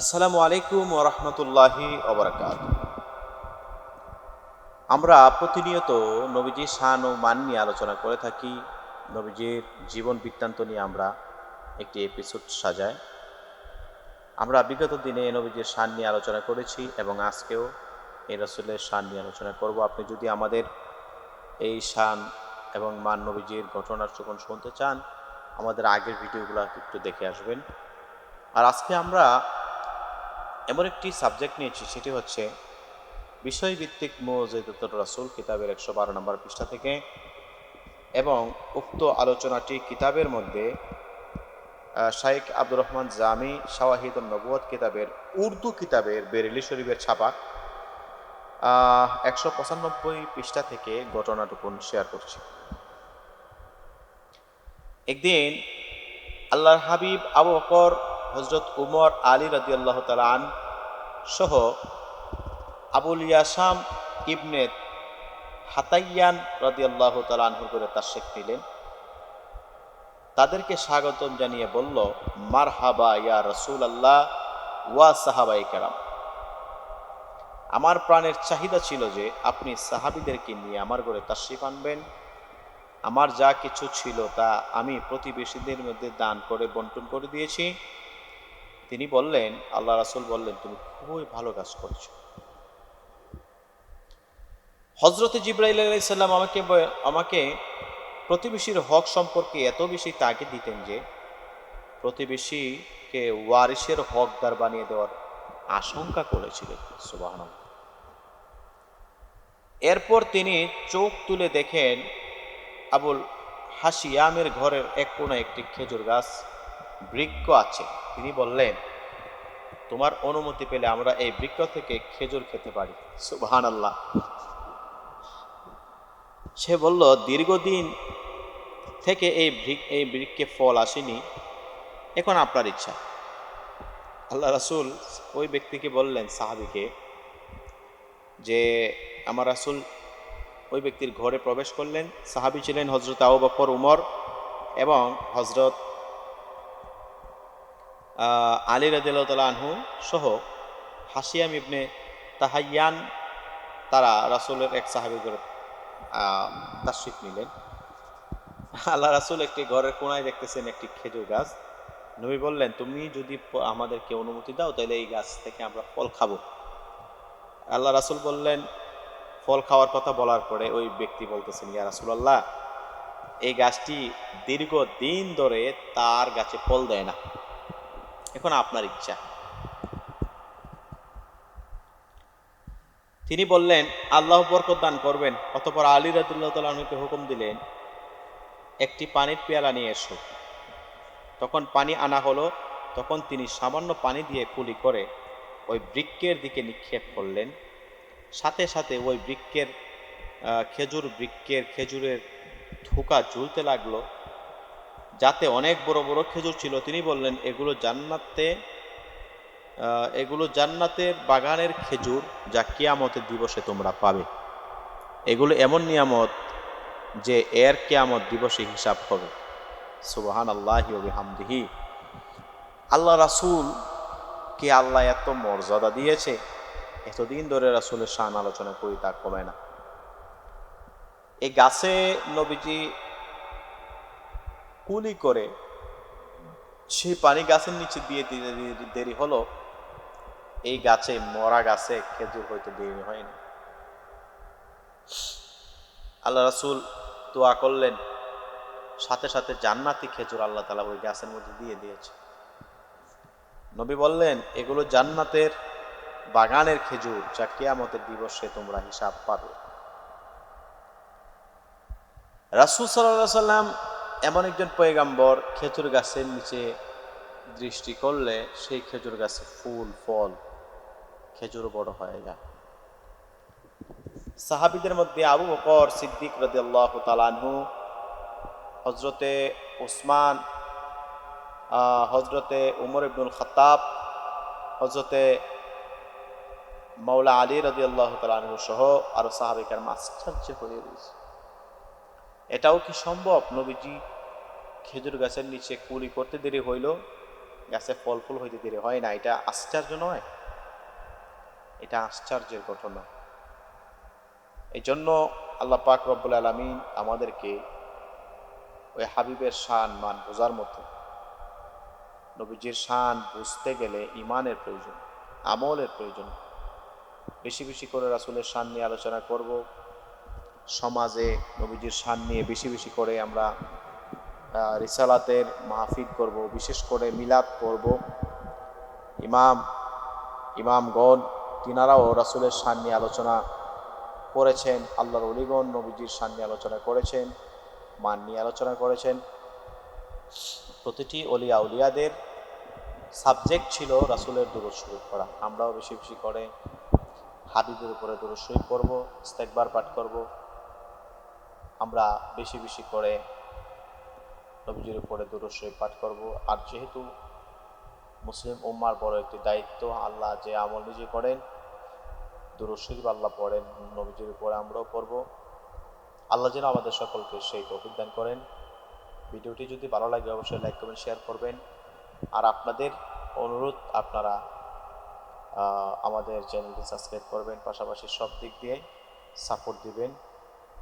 আসসালামু আলাইকুম ওরহমতুল্লাহি অবরাকাত আমরা প্রতিনিয়ত নবীজির শান ও মান নিয়ে আলোচনা করে থাকি। নবীজির জীবন বৃত্তান্ত নিয়ে আমরা একটি এপিসোড সাজাই। আমরা বিগত দিনে নবীজির শান নিয়ে আলোচনা করেছি এবং আজকেও এই রসুলের শান নিয়ে আলোচনা করব। আপনি যদি আমাদের এই শান এবং মান নবীজির ঘটনার যখন শুনতে চান, আমাদের আগের ভিডিওগুলো একটু দেখে আসবেন। আর আজকে আমরা এমন একটি সাবজেক্ট নিয়েছি, সেটি হচ্ছে বিষয়ভিত্তিক মোজেদুল রাসুল কিতাবের একশো বারো নম্বর পৃষ্ঠা থেকে এবং উক্ত আলোচনাটি কিতাবের মধ্যে শাইখ আব্দুর রহমান জামি শাওয়াহিদ নবুয়ত কিতাবের উর্দু কিতাবের বেরেলি শরীফের ছাপা একশো পঁচানব্বই পৃষ্ঠা থেকে ঘটনাটুকুন শেয়ার করছি। একদিন আল্লাহর হাবিব আবু বকর হজরত উমর আলী রাজি আল্লাহ তালান সহ আবুল ইয়াসাম ইবনে হাতাইয়ান রাজি আল্লাহ তালানহুর করে তার শেখ নিলেন। তাদেরকে স্বাগতম জানিয়ে বলল মার হাবা ইয়া রসুল আল্লাহ ওয়া সাহাবাই কেরাম। আমার প্রাণের চাহিদা ছিল যে আপনি সাহাবিদেরকে নিয়ে আমার ঘরে তাশরিফ আনবেন। আমার যা কিছু ছিল তা আমি প্রতিবেশীদের মধ্যে দান করে বন্টন করে দিয়েছি। তিনি বললেন, আল্লাহ রাসুল বললেন, তুমি খুবই ভালো কাজ করেছ। হজরত জিব্রাইল আলাইসাল্লাম আমাকে আমাকে প্রতিবেশীর হক সম্পর্কে এত বেশি তাকে দিতেন যে, প্রতিবেশীকে ওয়ারিসের হকদার বানিয়ে দেওয়ার আশঙ্কা করেছিলেন সুবাহ এরপর তিনি চোখ তুলে দেখেন আবুল হাসিয়ামের ঘরের এক কোণে একটি খেজুর গাছ বৃক্ষ আছে। তিনি বললেন, তোমার অনুমতি পেলে আমরা এই বৃক্ষ থেকে খেজুর খেতে পারি। সুবহান আল্লাহ সে বলল, দীর্ঘদিন থেকে এই এই বৃক্ষে ফল আসেনি। এখন আপনার ইচ্ছা। আল্লাহ রাসুল ওই ব্যক্তিকে বললেন, সাহাবিকে, যে আমার রাসুল ওই ব্যক্তির ঘরে প্রবেশ করলেন। সাহাবি ছিলেন হজরত আবু বকর, উমর এবং হজরত আলী আনহু সহ হাসিয়াম ইবনে তাহাইয়ান, তারা রাসুলের এক সাহাবি করে তাশরিফ নিলেন। আল্লাহ রাসুল একটি ঘরের কোনায় দেখতেছেন একটি খেজুর গাছ। নবী বললেন, তুমি যদি আমাদেরকে অনুমতি দাও, তাহলে এই গাছ থেকে আমরা ফল খাব। আল্লাহ রাসুল বললেন, ফল খাওয়ার কথা বলার পরে ওই ব্যক্তি বলতেছেন, ইয়া রাসুল আল্লাহ এই গাছটি দীর্ঘ দিন ধরে তার গাছে ফল দেয় না। এখন আপনার ইচ্ছা। তিনি বললেন, আল্লাহ বরকত দান করবেন, অতপর আলী রাদুল্লাহ তালকে হুকুম দিলেন, একটি পানির পেয়ালা নিয়ে এসো। তখন পানি আনা হলো, তখন তিনি সামান্য পানি দিয়ে কুলি করে ওই বৃক্ষের দিকে নিক্ষেপ করলেন। সাথে সাথে ওই বৃক্ষের খেজুর বৃক্ষের, খেজুরের থুকা ঝুলতে লাগল। যাতে অনেক বড় বড় খেজুর ছিল, তিনি বললেন, এগুলো জান্নাতে এগুলো জান্নাতের বাগানের খেজুর যা কেয়ামতের দিবসে তোমরা পাবে। এগুলো এমন নিয়ামত যে এর কেয়ামত দিবসে হিসাব হবে। সুবাহান আল্লাহ হামদিহি আল্লাহ রাসূল কে আল্লাহ এত মর্যাদা দিয়েছে, এতদিন ধরে রাসূলের শান আলোচনা করি তা কমে না। এই গাছে নবীজি কুলি করে সেই পানি গাছের নিচে দিয়ে দিতে দেরি হলো। এই গাছে মরা গাছে খেজুর হয়তো দেরি হয়নি। আল্লাহ রাসূল দোয়া করলেন, সাথে সাথে জান্নাতি খেজুর আল্লাহ তালা ওই গাছের মধ্যে দিয়ে দিয়েছে। নবী বললেন, এগুলো জান্নাতের বাগানের খেজুর যা কেয়ামতের দিবসে তোমরা হিসাব পাবে। রাসূল সাল্লাহ সাল্লাম এমন একজন পয়গাম্বর খেজুর গাছের নিচে দৃষ্টি করলে সেই খেজুর গাছে ফুল, ফল, খেজুর বড় হয়ে যায় সাহাবিদের মধ্যে আবু বকর সিদ্দিক রদি আল্লাহ তালানহু হজরতে ওসমান হজরতে উমর ইবনুল খতাব হজরতে মৌলা আলী রদি আল্লাহ তালানহু সহ আরও সাহাবিকার আশ্চর্য হয়ে রয়েছে। এটাও কি সম্ভব? নবীজি খেজুর গাছের নিচে কুলি করতে দেরি হইল, গাছে ফল ফুল হইতে দেরি হয় না, এটা আশ্চর্য নয়? এটা আশ্চর্যের ঘটনা। এই জন্য আল্লাহ পাক রব্বুল আলমিন আমাদেরকে ওই হাবিবের শান, মান বোঝার মতো, নবীজির শান বুঝতে গেলে ইমানের প্রয়োজন, আমলের প্রয়োজন। বেশি বেশি করে রাসুলের শান নিয়ে আলোচনা করব। সমাজে নবীজির সান নিয়ে বেশি বেশি করে আমরা রিসালাতের মাহফিল করব, বিশেষ করে মিলাদ করব ইমাম, ইমামগণ, তিনারাও রাসুলের সান নিয়ে আলোচনা করেছেন, আল্লাহর অলিগণ নবীজির সান নিয়ে আলোচনা করেছেন, মান নিয়ে আলোচনা করেছেন। প্রতিটি অলিয়া উলিয়াদের সাবজেক্ট ছিল রাসুলের দূরত শরীফ পড়া। আমরাও বেশি বেশি করে হাদিদের উপরে দূরত শরীফ পড়ব, ইস্তেকবার পাঠ করব। আমরা বেশি বেশি করে নবীজির উপরে শরীফ পাঠ করব। আর যেহেতু মুসলিম উম্মার বড় একটি দায়িত্ব, আল্লাহ যে আমল নিজে করেন দূরত শরীফ আল্লাহ পড়েন, নবীজির উপরে আমরাও পড়ব আল্লাহ যেন আমাদের সকলকে সেই দান করেন। ভিডিওটি যদি ভালো লাগে, অবশ্যই লাইক, কমেন্ট, শেয়ার করবেন। আর আপনাদের অনুরোধ, আপনারা আমাদের চ্যানেলটি সাবস্ক্রাইব করবেন, পাশাপাশি সব দিক দিয়ে সাপোর্ট দিবেন।